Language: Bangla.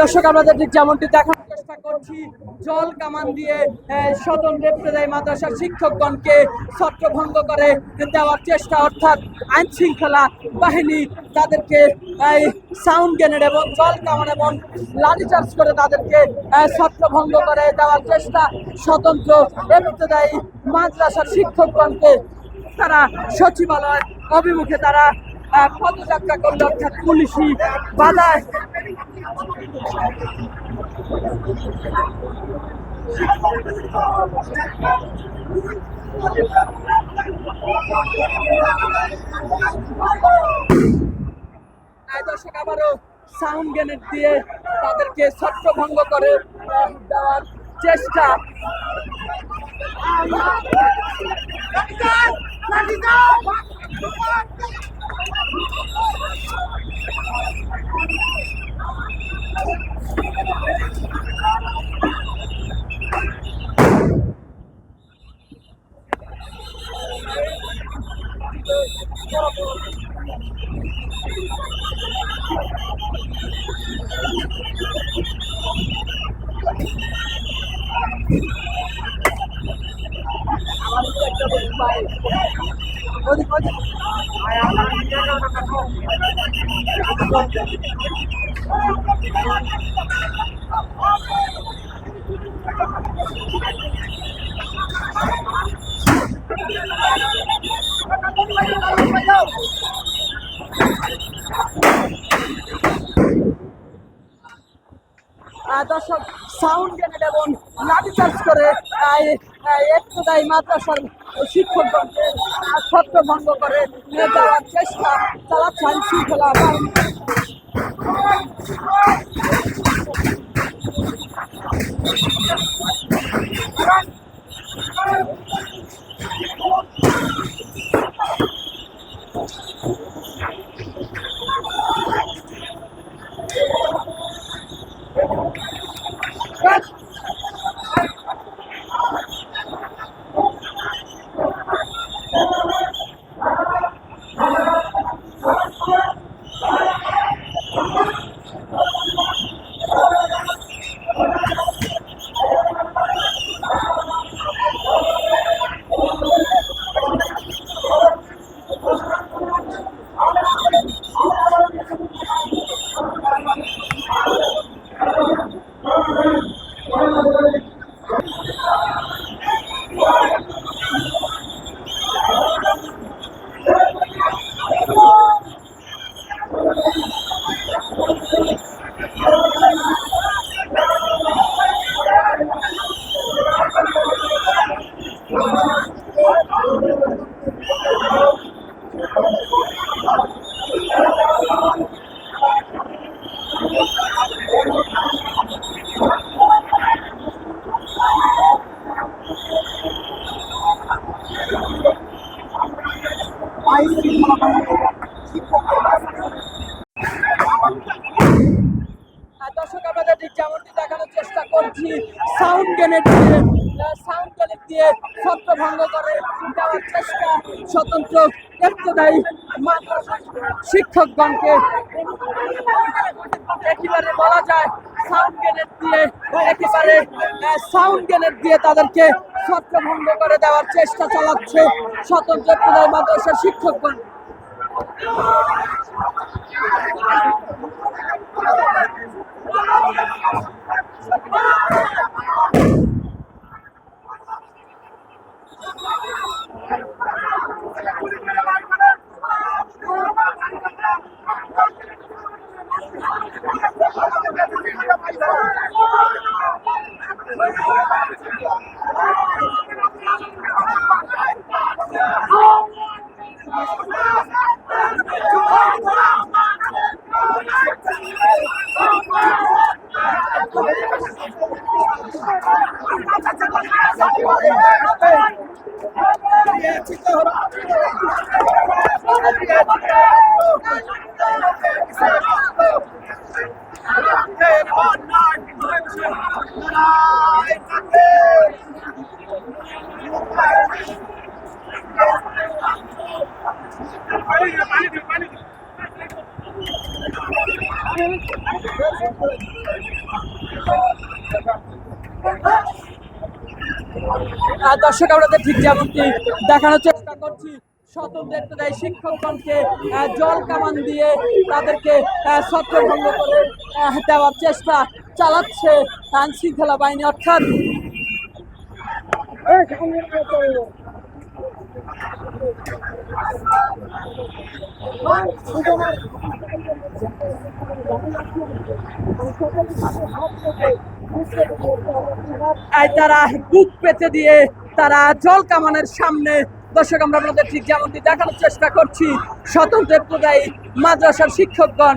দর্শক আমাদের ঠিক যেমনটি দেখানোর চেষ্টা করছি, জল কামান দিয়ে সদন রেপ্রেদাই মাদ্রাসার শিক্ষকগণকে ছত্রভঙ্গ করে দেওয়ার চেষ্টা, অর্থাৎ আইন শৃঙ্খলা বাহিনী তাদেরকে সাউন্ড গ্রেনেড এবং জল কামান এবং লাঠিচার্জ করে তাদেরকে ছত্রভঙ্গ করে দেওয়ার চেষ্টা, স্বতন্ত্র রেপ্রেদাই মাদ্রাসার শিক্ষকগণকে তারা সচিবালয় অভিমুখে তারা পদযাত্রা করল, অর্থাৎ পুলিশি বাধায় দর্শক আবারও সাউন্ড গ্রেনেড দিয়ে তাদেরকে ছত্রভঙ্গ করে দেওয়ার চেষ্টা। ওদিক ওদিক দর্শক সাউন্ড গ্রেনেড এবং লাঠিচার্জ করে একটাই মাদ্রাসার শিক্ষকগণকে ছত্রভঙ্গ করে নিয়ে যাওয়ার চেষ্টা চালাচ্ছেন শৃঙ্খলা বাহিনী আর দর্শক আমাদের ঠিক যেমনটি দেখানোর চেষ্টা করছি সাউন্ড গ্রেনেড দিয়ে সাউন্ড গ্রেনেড দিয়ে ছত্রভঙ্গ করে দেওয়ার চেষ্টা স্বতন্ত্র মাদ্রাসা শিক্ষকগণকে। একেবারে বলা যায় সাউন্ড গ্রেনেড দিয়ে, একেবারে সাউন্ড গ্রেনেড দিয়ে তাদেরকে ছত্রভঙ্গ করে দেওয়ার চেষ্টা চালাচ্ছে স্বতন্ত্র একটাই মাদ্রাসার শিক্ষকগণ। Thank you. দর্শক আমাদের ঠিক যেমনটি দেখানোর চেষ্টা করছি স্বতন্ত্র দেয় শিক্ষকগণকে জল কামান দিয়ে তাদেরকে ছত্রভঙ্গ করে দেওয়ার চেষ্টা চালাচ্ছে আইন শৃঙ্খলা বাহিনী। অর্থাৎ আর তারা বুক পেতে দিয়ে তারা জল কামানের সামনে দর্শক, আমরা আপনাদের ঠিক যেমনটি দেখানোর চেষ্টা করছি স্বতন্ত্র প্রদায়ী মাদ্রাসার শিক্ষকগণ